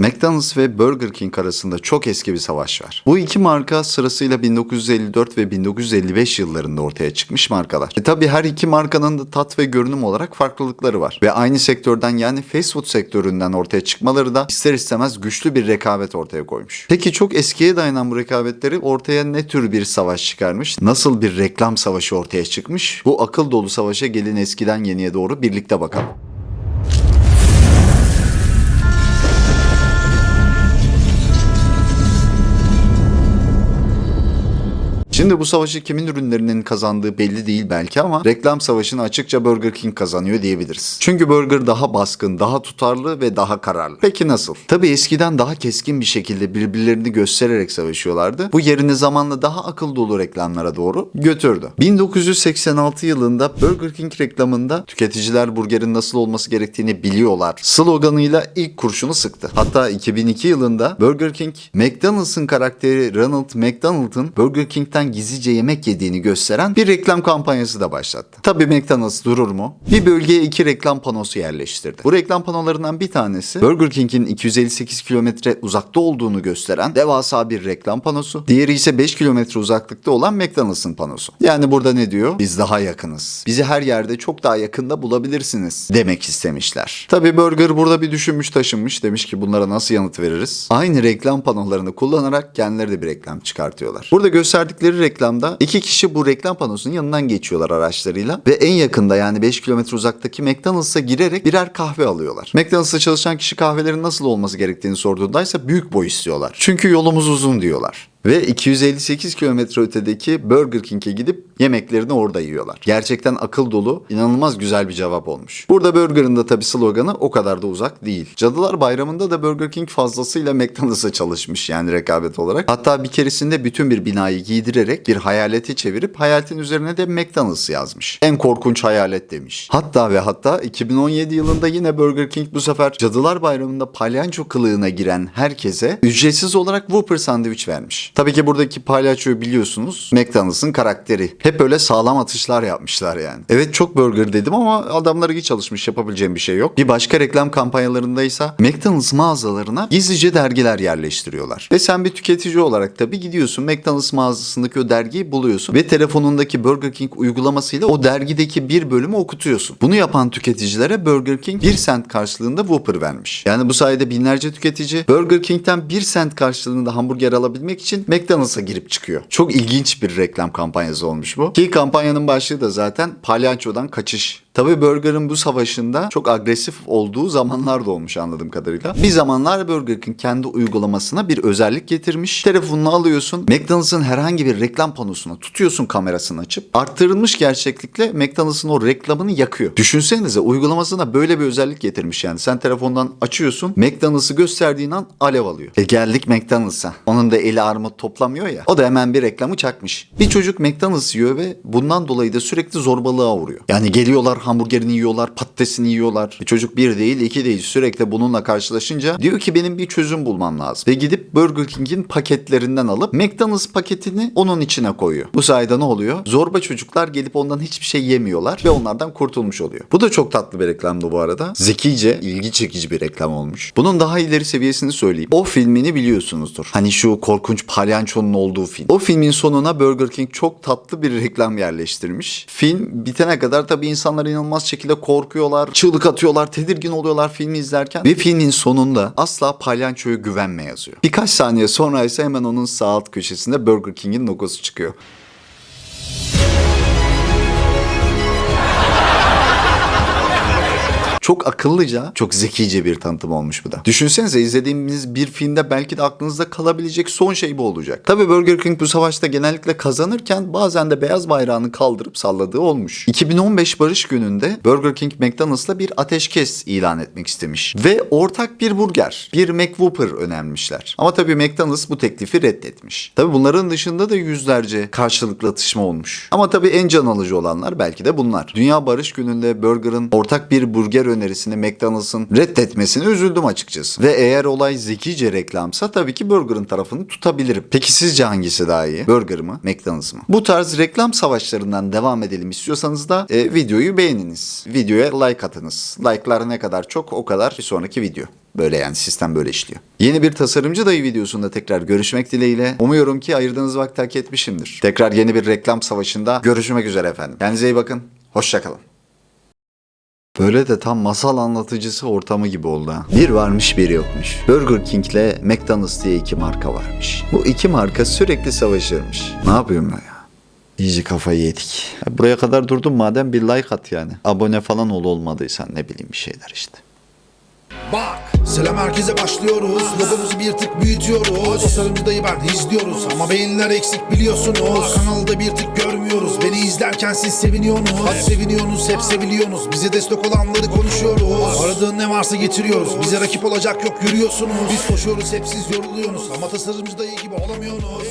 McDonald's ve Burger King arasında çok eski bir savaş var. Bu iki marka sırasıyla 1954 ve 1955 yıllarında ortaya çıkmış markalar. E tabi her iki markanın da tat ve görünüm olarak farklılıkları var. Ve aynı sektörden yani fast food sektöründen ortaya çıkmaları da ister istemez güçlü bir rekabet ortaya koymuş. Peki çok eskiye dayanan bu rekabetleri ortaya ne tür bir savaş çıkarmış? Nasıl bir reklam savaşı ortaya çıkmış? Bu akıl dolu savaşa gelin eskiden yeniye doğru birlikte bakalım. Şimdi bu savaşı kimin ürünlerinin kazandığı belli değil belki ama reklam savaşını açıkça Burger King kazanıyor diyebiliriz. Çünkü burger daha baskın, daha tutarlı ve daha kararlı. Peki nasıl? Tabii eskiden daha keskin bir şekilde birbirlerini göstererek savaşıyorlardı. Bu yerini zamanla daha akıl dolu reklamlara doğru götürdü. 1986 yılında Burger King reklamında tüketiciler burgerin nasıl olması gerektiğini biliyorlar. Sloganıyla ilk kurşunu sıktı. Hatta 2002 yılında Burger King, McDonald's'ın karakteri Ronald McDonald'ın Burger Gizlice yemek yediğini gösteren bir reklam kampanyası da başlattı. Tabii McDonald's durur mu? Bir bölgeye iki reklam panosu yerleştirdi. Bu reklam panolarından bir tanesi Burger King'in 258 kilometre uzakta olduğunu gösteren devasa bir reklam panosu. Diğeri ise 5 kilometre uzaklıkta olan McDonald's'ın panosu. Yani burada ne diyor? Biz daha yakınız. Bizi her yerde çok daha yakında bulabilirsiniz demek istemişler. Tabii Burger burada bir düşünmüş taşınmış. Demiş ki bunlara nasıl yanıt veririz? Aynı reklam panolarını kullanarak kendileri de bir reklam çıkartıyorlar. Burada gösterdikleri reklamda iki kişi bu reklam panosunun yanından geçiyorlar araçlarıyla ve en yakında yani 5 kilometre uzaktaki McDonald's'a girerek birer kahve alıyorlar. McDonald's'ta çalışan kişi kahvelerin nasıl olması gerektiğini sorduğunda ise büyük boy istiyorlar. Çünkü yolumuz uzun diyorlar. Ve 258 kilometre ötedeki Burger King'e gidip yemeklerini orada yiyorlar. Gerçekten akıl dolu, inanılmaz güzel bir cevap olmuş. Burada Burger'ın da tabi sloganı o kadar da uzak değil. Cadılar Bayramı'nda da Burger King fazlasıyla McDonald's'a çalışmış yani rekabet olarak. Hatta bir keresinde bütün bir binayı giydirerek bir hayaleti çevirip hayaletin üzerine de McDonald's yazmış. En korkunç hayalet demiş. Hatta ve hatta 2017 yılında yine Burger King bu sefer Cadılar Bayramı'nda palyanço kılığına giren herkese ücretsiz olarak Whopper sandviç vermiş. Tabii ki buradaki palyaçoyu biliyorsunuz. McDonald's'ın karakteri. Hep öyle sağlam atışlar yapmışlar yani. Evet çok burger dedim ama adamlar iyi çalışmış yapabileceğim bir şey yok. Bir başka reklam kampanyalarındaysa McDonald's mağazalarına gizlice dergiler yerleştiriyorlar. Ve sen bir tüketici olarak tabii gidiyorsun McDonald's mağazasındaki o dergiyi buluyorsun ve telefonundaki Burger King uygulamasıyla o dergideki bir bölümü okutuyorsun. Bunu yapan tüketicilere Burger King 1 sent karşılığında Whopper vermiş. Yani bu sayede binlerce tüketici Burger King'den 1 sent karşılığında hamburger alabilmek için McDonald's'a girip çıkıyor. Çok ilginç bir reklam kampanyası olmuş bu. Ki kampanyanın başlığı da zaten palyaçodan kaçış. Tabii Burger'ın bu savaşında çok agresif olduğu zamanlar da olmuş anladığım kadarıyla. Bir zamanlar Burger King kendi uygulamasına bir özellik getirmiş. Telefonunu alıyorsun. McDonald's'ın herhangi bir reklam panosuna tutuyorsun kamerasını açıp. Arttırılmış gerçeklikle McDonald's'ın o reklamını yakıyor. Düşünsenize uygulamasına böyle bir özellik getirmiş yani. Sen telefondan açıyorsun. McDonald's'ı gösterdiğin an alev alıyor. E geldik McDonald's'a. Onun da eli armut toplamıyor ya. O da hemen bir reklamı çakmış. Bir çocuk McDonald's yiyor ve bundan dolayı da sürekli zorbalığa uğruyor. Yani geliyorlar hamburgerini yiyorlar, patatesini yiyorlar. E çocuk bir değil, iki değil sürekli bununla karşılaşınca diyor ki benim bir çözüm bulmam lazım. Ve gidip Burger King'in paketlerinden alıp McDonald's paketini onun içine koyuyor. Bu sayede ne oluyor? Zorba çocuklar gelip ondan hiçbir şey yemiyorlar ve onlardan kurtulmuş oluyor. Bu da çok tatlı bir reklamdı bu arada. Zekice, ilgi çekici bir reklam olmuş. Bunun daha ileri seviyesini söyleyeyim. O filmini biliyorsunuzdur. Hani şu korkunç palyançonun olduğu film. O filmin sonuna Burger King çok tatlı bir reklam yerleştirmiş. Film bitene kadar tabii insanlar inanılmaz şekilde korkuyorlar, çığlık atıyorlar, tedirgin oluyorlar filmi izlerken. Ve filmin sonunda asla palyançoya güvenme yazıyor. Birkaç saniye sonra ise hemen onun sağ alt köşesinde Burger King'in logosu çıkıyor. Çok akıllıca, çok zekice bir tanıtım olmuş bu da. Düşünsenize izlediğimiz bir filmde belki de aklınızda kalabilecek son şey bu olacak. Tabi Burger King bu savaşta genellikle kazanırken bazen de beyaz bayrağını kaldırıp salladığı olmuş. 2015 Barış Günü'nde Burger King McDonald's'la bir ateşkes ilan etmek istemiş. Ve ortak bir burger, bir McWhopper önermişler. Ama tabii McDonald's bu teklifi reddetmiş. Tabi bunların dışında da yüzlerce karşılıklı atışma olmuş. Ama tabii en can alıcı olanlar belki de bunlar. Dünya Barış Günü'nde Burger'ın ortak bir burger önerisini McDonald's'ın reddetmesine üzüldüm açıkçası. Ve eğer olay zekice reklamsa tabii ki Burger'ın tarafını tutabilirim. Peki sizce hangisi daha iyi? Burger mı? McDonald's mı? Bu tarz reklam savaşlarından devam edelim istiyorsanız da e, videoyu beğeniniz. Videoya like atınız. Like'lar ne kadar çok o kadar bir sonraki video. Böyle yani sistem böyle işliyor. Yeni bir tasarımcı dayı videosunda tekrar görüşmek dileğiyle. Umuyorum ki ayırdığınız vakti hak etmişimdir. Tekrar yeni bir reklam savaşında görüşmek üzere efendim. Kendinize iyi bakın. Hoşçakalın. Böyle de tam masal anlatıcısı ortamı gibi oldu. Bir varmış bir yokmuş. Burger King ile McDonald's diye iki marka varmış. Bu iki marka sürekli savaşırmış. Ne yapıyorum ben ya? İyice kafayı yedik. Ya buraya kadar durdum madem bir like at yani. Abone falan ol olmadıysan ne bileyim bir şeyler işte. Bak selam herkese başlıyoruz. Logomuzu bir tık büyütüyoruz. Tasarımcı dayı ben izliyoruz. Ama beyinler eksik biliyorsunuz. Kanalda bir tık görmüyoruz. Beni izlerken siz seviniyorsunuz. Hadi seviniyorsunuz hep seviliyorsunuz. Bize destek olanları konuşuyoruz. Aradığın ne varsa getiriyoruz. Bize rakip olacak yok yürüyorsunuz Biz koşuyoruz hep siz yoruluyorsunuz. Ama tasarımcı dayı gibi olamıyorsunuz